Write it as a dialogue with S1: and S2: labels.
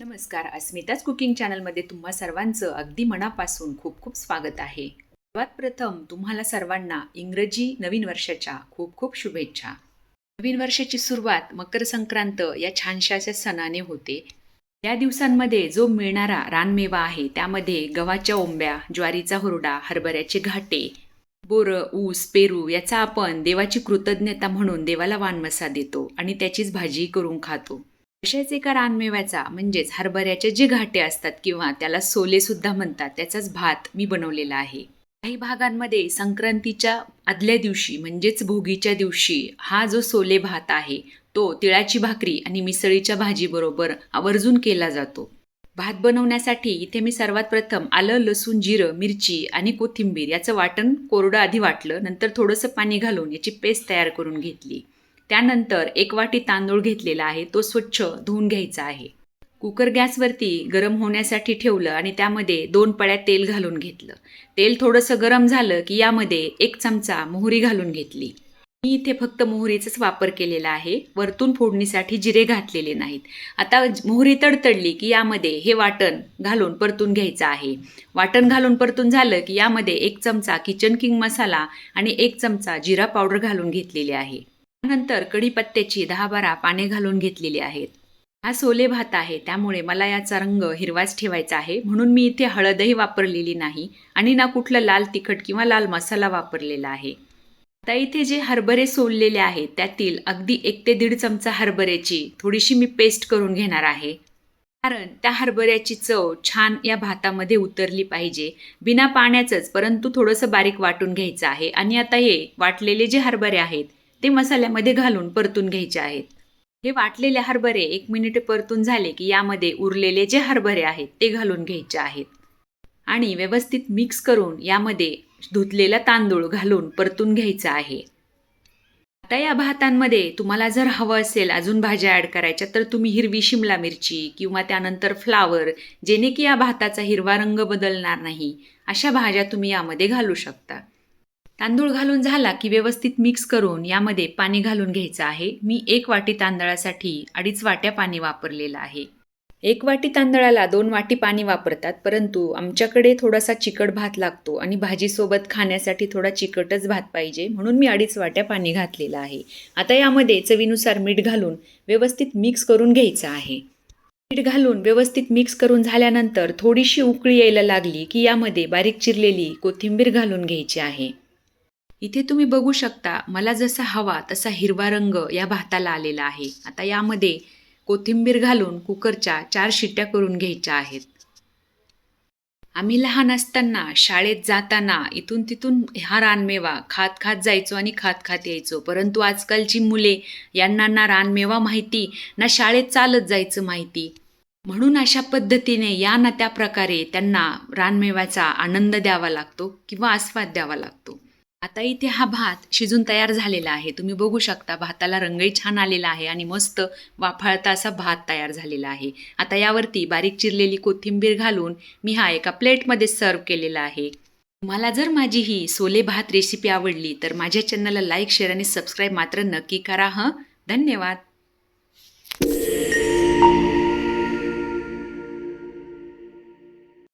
S1: नमस्कार अस्मिताच कुकिंग चॅनलमध्ये तुम्हा सर्वांचं अगदी मनापासून खूप खूप स्वागत आहे. सर्वात प्रथम तुम्हाला सर्वांना इंग्रजी नवीन वर्षाच्या खूप खूप शुभेच्छा. नवीन वर्षाची सुरुवात मकर संक्रांत या छानशाच्या सणाने होते. या दिवसांमध्ये जो मिळणारा रानमेवा आहे त्यामध्ये गव्हाच्या ओंब्या ज्वारीचा हुरडा हरभऱ्याचे घाटे बोरं ऊस पेरू याचा आपण देवाची कृतज्ञता म्हणून देवाला वानमसा देतो आणि त्याचीच भाजी करून खातो. अशाच एका रानमेव्याचा म्हणजेच हरभऱ्याचे जे घाटे असतात किंवा त्याला सोले सुद्धा म्हणतात त्याचाच भात मी बनवलेला आहे. काही भागांमध्ये संक्रांतीच्या आदल्या दिवशी म्हणजेच भोगीच्या दिवशी हा जो सोले भात आहे तो तिळाची भाकरी आणि मिसळीच्या भाजीबरोबर आवर्जून केला जातो. भात बनवण्यासाठी इथे मी सर्वात प्रथम आलं लसूण जिरं मिरची आणि कोथिंबीर याचं वाटण कोरडं आधी वाटलं नंतर थोडंसं पाणी घालून याची पेस्ट तयार करून घेतली. त्यानंतर एक वाटी तांदूळ घेतलेला आहे तो स्वच्छ धुवून घ्यायचा आहे. कुकर गॅसवरती गरम होण्यासाठी ठेवलं आणि त्यामध्ये दोन पळ्या तेल घालून घेतलं. तेल थोडंसं गरम झालं की यामध्ये एक चमचा मोहरी घालून घेतली. मी इथे फक्त मोहरीचाच वापर केलेला आहे वरतून फोडणीसाठी जिरे घातलेले नाहीत. आता मोहरी तडतडली की यामध्ये हे वाटण घालून परतून घ्यायचं आहे. वाटण घालून परतून झालं की यामध्ये एक चमचा किचन किंग मसाला आणि एक चमचा जिरा पावडर घालून घेतलेली आहे. त्यानंतर कढीपत्त्याची दहा बारा पाने घालून घेतलेली आहेत. हा सोले भात आहे त्यामुळे मला याचा रंग हिरवाच ठेवायचा आहे म्हणून मी इथे हळदही वापरलेली नाही आणि ना कुठलं लाल तिखट किंवा लाल मसाला वापरलेला आहे. आता इथे जे हरभरे सोललेले आहेत त्यातील अगदी एक ते दीड चमचा हरभऱ्याची थोडीशी मी पेस्ट करून घेणार आहे. कारण त्या हरभऱ्याची चव छान या भातामध्ये उतरली पाहिजे. बिना पाण्याचंच परंतु थोडंसं बारीक वाटून घ्यायचं आहे. आणि आता हे वाटलेले जे हरभरे आहेत ते मसाल्यामध्ये घालून परतून घ्यायचे आहेत. हे वाटलेले हरभरे एक मिनिट परतून झाले की यामध्ये उरलेले जे हरभरे आहेत ते घालून घ्यायचे आहेत. आणि व्यवस्थित मिक्स करून यामध्ये धुतलेला तांदूळ घालून परतून घ्यायचा आहे. आता या भातांमध्ये तुम्हाला जर हवं असेल अजून भाज्या ॲड करायच्या तर तुम्ही हिरवी शिमला मिरची किंवा त्यानंतर फ्लावर जेणे की या भाताचा हिरवा रंग बदलणार नाही अशा भाज्या तुम्ही यामध्ये घालू शकता. तांदूळ घालून झाला की व्यवस्थित मिक्स करून यामध्ये पाणी घालून घ्यायचं आहे. मी एक वाटी तांदळासाठी अडीच वाट्या पाणी वापरलेलं आहे. एक वाटी तांदळाला दोन वाटी पाणी वापरतात परंतु आमच्याकडे थोडासा चिकट भात लागतो आणि भाजीसोबत खाण्यासाठी थोडा चिकटच भात पाहिजे म्हणून मी अडीच वाट्या पाणी घातलेलं आहे. आता यामध्ये चवीनुसार मीठ घालून व्यवस्थित मिक्स करून घ्यायचं आहे. मीठ घालून व्यवस्थित मिक्स करून झाल्यानंतर थोडीशी उकळी यायला लागली की यामध्ये बारीक चिरलेली कोथिंबीर घालून घ्यायची आहे. इथे तुम्ही बघू शकता मला जसा हवा तसा हिरवा रंग या भाताला आलेला आहे. आता यामध्ये कोथिंबीर घालून कुकरच्या चार शिट्ट्या करून घ्यायच्या आहेत. आम्ही लहान असताना शाळेत जाताना इथून तिथून हा रानमेवा खात खात जायचो आणि खात खात यायचो. परंतु आजकालची मुले यांना ना रानमेवा माहिती ना शाळेत चालत जायचं माहिती. म्हणून अशा पद्धतीने या ना त्या प्रकारे त्यांना रानमेव्याचा आनंद द्यावा लागतो किंवा आस्वाद द्यावा लागतो. आता इथे हा भात शिजून तयार झालेला आहे. तुम्ही बघू शकता भाताला रंगही छान आलेला आहे आणि मस्त वाफाळता असा भात तयार झालेला आहे. आता यावरती बारीक चिरलेली कोथिंबीर घालून मी हा एका प्लेटमध्ये सर्व केलेला आहे. तुम्हाला जर माझी ही सोले भात रेसिपी आवडली तर माझ्या चॅनलला लाईक शेअर आणि सबस्क्राईब मात्र नक्की करा हं? धन्यवाद.